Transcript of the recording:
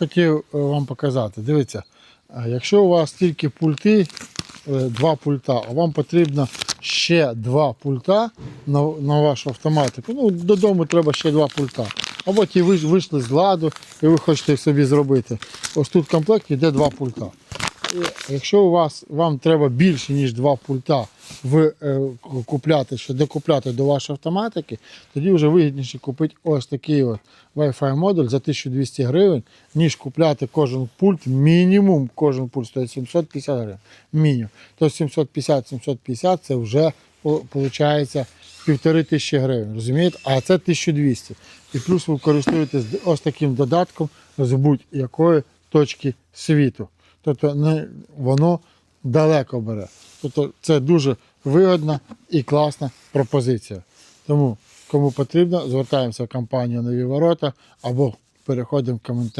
хотів е, вам показати. Дивіться, е, якщо у вас тільки пульти, е, два пульта, а вам потрібно ще два пульта на, на вашу автоматику. Ну, додому треба ще два пульта. Або ті вийшли з ладу і ви хочете їх собі зробити. Ось тут в комплекті йде два пульта. Якщо у вас вам треба більше, ніж два пульта в, е, купляти, ще докупляти до вашої автоматики, тоді вже вигідніше купити ось такий от Wi-Fi модуль за 1200 гривень, ніж купляти кожен пульт, мінімум кожен пульт стоїть 750 гривень. Мінімум. То 750-750 це вже виходить півтори тисячі гривень. Розумієте? А це 1200. І плюс ви користуєтесь ось таким додатком з будь-якої точки світу. Тобто не, воно далеко бере. Тобто це дуже вигодна і класна пропозиція. Тому, кому потрібно, звертаємося в компанію Нові Ворота або переходимо в коментарі.